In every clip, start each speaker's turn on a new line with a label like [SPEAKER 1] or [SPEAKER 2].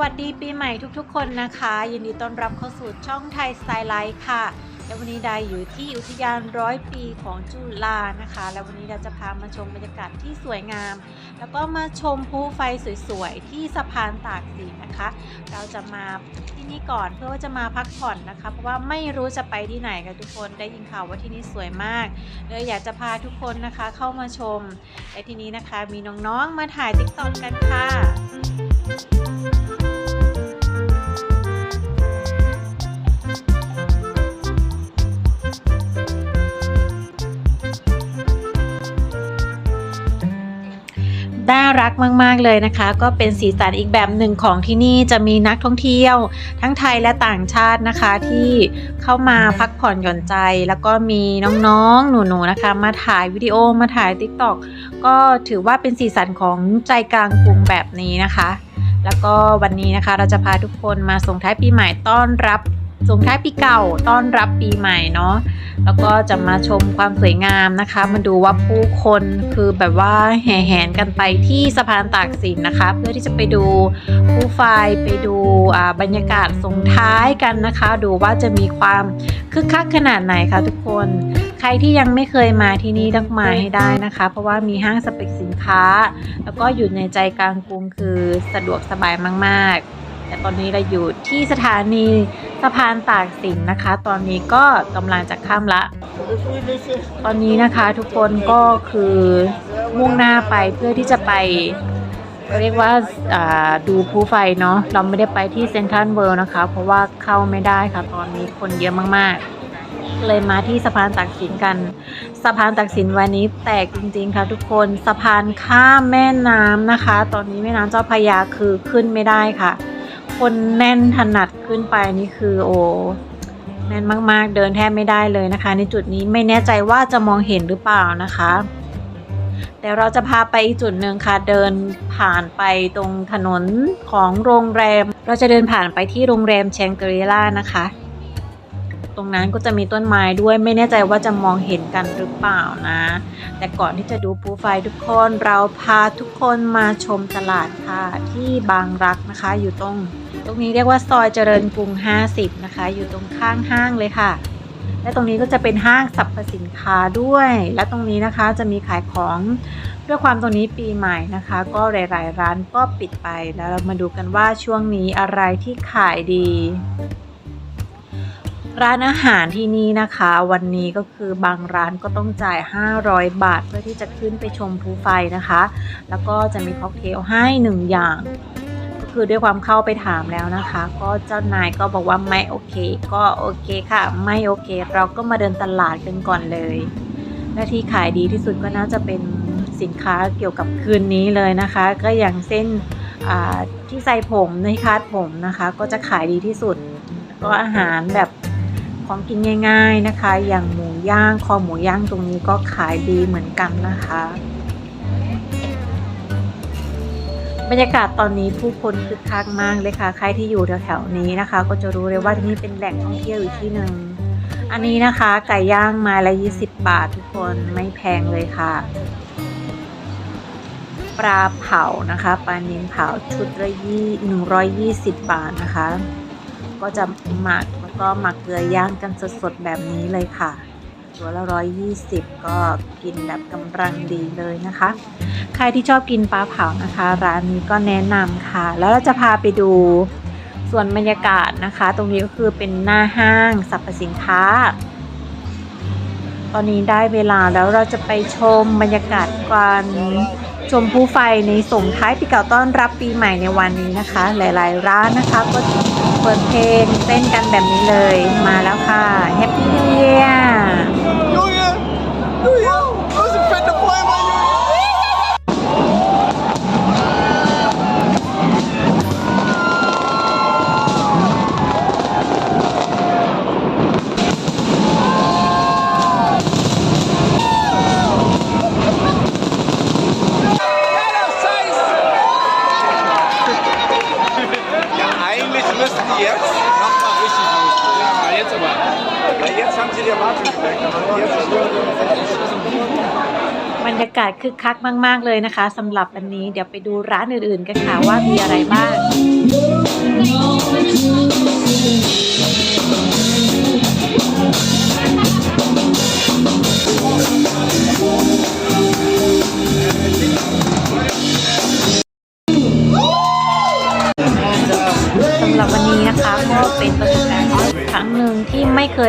[SPEAKER 1] วัสดีปีใหม่ทุกๆ คนนะคะ ยินดีต้อนรับเข้าสู่ช่องไทยสไตล์ไลฟ์ค่ะ และวันนี้ดาอยู่ที่อุทยานร้อยปีของจุฬานะคะ และวันนี้ดาจะพามาชมบรรยากาศที่สวยงาม แล้วก็มาชมภูไฟสวยๆ ที่สะพานตากสินนะคะ เราจะมาที่นี่ก่อนเพื่อว่าจะมาพักผ่อนนะคะ เพราะว่าไม่รู้จะไปที่ไหนกันทุกคนได้ยินข่าวว่าที่นี่สวยมากเลยอยากจะพาทุกคนนะคะเข้ามาชมและทีนี้นะคะมีน้องๆมาถ่ายติ๊กต็อกกันค่ะ น่ารักมาก ๆ เลยนะคะ ก็เป็นสีสันอีกแบบหนึ่งของที่นี่จะมีนักท่องเที่ยว ทั้งไทยและต่างชาตินะคะ ที่เข้ามาพักผ่อนหย่อนใจ แล้วก็มีน้องๆ หนูๆนะคะ มาถ่ายวิดีโอมาถ่าย t ิ k t o k ก็ถือว่าเป็นสีสันของใจกลางกรุงแบบนี้นะคะ แล้วก็วันนี้นะคะเราจะพาทุกคนมาส่งท้ายปีใหม่ต้อนรับ ส่งท้ายปีเก่าต้อนรับปีใหม่เนาะแล้วก็จะมาชมความสวยงามนะคะ มาดูว่าผู้คนคือแบบว่าแห่แหนกันไปที่สะพานตากสินนะคะ เพื่อที่จะไปดูผู้ไฟไปดูบรรยากาศส่งท้ายกันนะคะ ดูว่าจะมีความคึกคักขนาดไหนคะทุกคน ใครที่ยังไม่เคยมาที่นี่ต้องมาให้ได้นะคะ เพราะว่ามีห้างสรรพสินค้า แล้วก็อยู่ในใจกลางกรุงคือสะดวกสบายมาก ๆ แต่ตอนนี้เราอยู่ที่สถานีสะพานตากสินนะคะ ตอนนี้ก็กำลังจะข้ามละ ตอนนี้นะคะทุกคนก็คือมุ่งหน้าไปเพื่อที่จะไปเรียกว่าาดูพลุไฟเนาะเราไม่ได้ไปที่เซนทรัลเวิลด์นะคะ เพราะว่าเข้าไม่ได้ค่ะ ตอนนี้คนเยอะมากๆเลยมาที่สะพานตากสินกัน สะพานตากสินวันนี้แตกจริงๆค่ะทุกคนสะพานข้ามแม่น้ำนะคะ ตอนนี้แม่น้ำเจ้าพระยาคือขึ้นไม่ได้ค่ะ คนแน่นถนัดขึ้นไปนี่คือโอ้แน่นมากๆ เดินแทบไม่ได้เลยนะคะ ในจุดนี้ไม่แน่ใจว่าจะมองเห็นหรือเปล่านะคะแต่เราจะพาไปอีกจุดหนึ่งค่ะ เดินผ่านไปตรงถนนของโรงแรม เราจะเดินผ่านไปที่โรงแรมแชงกรีล่านะคะ ตรงนั้นก็จะมีต้นไม้ด้วยไม่แน่ใจว่าจะมองเห็นกันหรือเปล่านะ แต่ก่อนที่จะดูภูไฟทุกคนเราพาทุกคนมาชมตลาดค่ะที่บางรักนะคะอยู่ตรง ตรงนี้เรียกว่าซอยเจริญกรุง 50 นะคะ อยู่ตรงข้างห้างเลยค่ะ และตรงนี้ก็จะเป็นห้างสรรพสินค้าด้วย และตรงนี้นะคะจะมีขายของด้วยความตรงนี้ปีใหม่นะคะ ก็หลาย ๆ ร้านก็ปิดไปแล้วเรามาดูกันว่าช่วงนี้อะไรที่ขายดีร้านอาหารที่นี่นะคะ วันนี้ก็คือบางร้านก็ต้องจ่าย 500 บาทเพื่อที่จะขึ้นไปชมภูไฟนะคะ แล้วก็จะมีค็อกเทลให้หนึ่งอย่าง คือด้วยความเข้าไปถามแล้วนะคะ ก็เจ้านายก็บอกว่าไม่โอเค ก็โอเคค่ะ ไม่โอเค เราก็มาเดินตลาดกันก่อนเลยและที่ขายดีที่สุดก็น่าจะเป็นสินค้าเกี่ยวกับคืนนี้เลยนะคะ ก็อย่างเส้นอ่าที่ใส่ผมในคาดผมนะคะ ก็จะขายดีที่สุด ก็อาหารแบบของกินง่าย ๆนะคะ อย่างหมูย่างคอหมูย่างตรงนี้ก็ขายดีเหมือนกันนะคะ บรรยากาศตอนนี้ผู้คนคึกคักมากเลยค่ะ ใครที่อยู่แถวๆนี้นะคะ ก็จะรู้เลยว่าที่นี่เป็นแหล่งท่องเที่ยวอีกที่หนึ่งอันนี้นะคะไก่ย่างไม้ละ 20 บาททุกคนไม่แพงเลยค่ะ ปลาเผานะคะปลาเนิ้นเผาชุดละยี่หนึ่งร้อยยี่สิบบาทนะคะ ก็จะหมักแล้วก็หมักเกลือย่างกันสดๆแบบนี้เลยค่ะ ตัวละร้อยยี่สิบก็กินแบบกำลังดีเลยนะคะ ใครที่ชอบกินปลาเผานะคะ ร้านนี้ก็แนะนำค่ะ แล้วเราจะพาไปดูส่วนบรรยากาศนะคะ ตรงนี้ก็คือเป็นหน้าห้างสรรพสินค้า ตอนนี้ได้เวลาแล้วเราจะไปชมบรรยากาศการชมผู้ไฟในส่งท้ายปีเก่าต้อนรับปีใหม่ในวันนี้นะคะ หลาย ๆ ร้านนะคะก็เปิดเพลงเต้นกันแบบนี้เลยมาแล้วค่ะ
[SPEAKER 2] müssen die jetzt nochmal richtig loslegen. Ja, jetzt aber. Weil jetzt haben sie die Erwartung geweckt, aber jetzt ist
[SPEAKER 1] บรรยากาศคึกคักมาก ๆ เลยนะคะสำหรับอันนี้เดี๋ยวไปดูร้านอื่น ๆ กันค่ะว่ามีอะไรบ้างส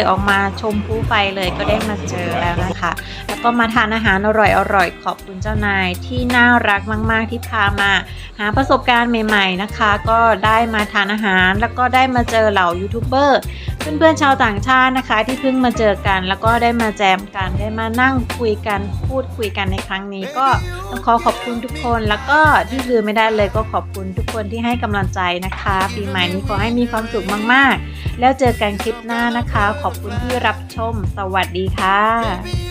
[SPEAKER 1] ออกมาชมภูไฟเลยก็ได้มาเจอแล้วนะคะ แล้วก็มาทานอาหารอร่อยๆขอบคุณเจ้านายที่น่ารักมาก ๆ ที่พามา หาประสบการณ์ใหม่ ๆนะคะ ก็ได้มาทานอาหารแล้วก็ได้มาเจอเหล่ายูทูบเบอร์เพื่อนๆชาวต่างชาตินะคะ ที่เพิ่งมาเจอกัน แล้วก็ได้มาแจมกันได้มานั่งคุยกันพูดคุยกันในครั้งนี้ ก็ต้องขอขอบคุณทุกคนแล้วก็ที่ลืมไม่ได้เลยก็ขอบคุณทุกคนที่ให้กำลังใจนะคะ ปีใหม่นี้ขอให้มีความสุขมากๆ แล้วเจอกันคลิปหน้านะคะขอบคุณที่รับชม สวัสดีค่ะ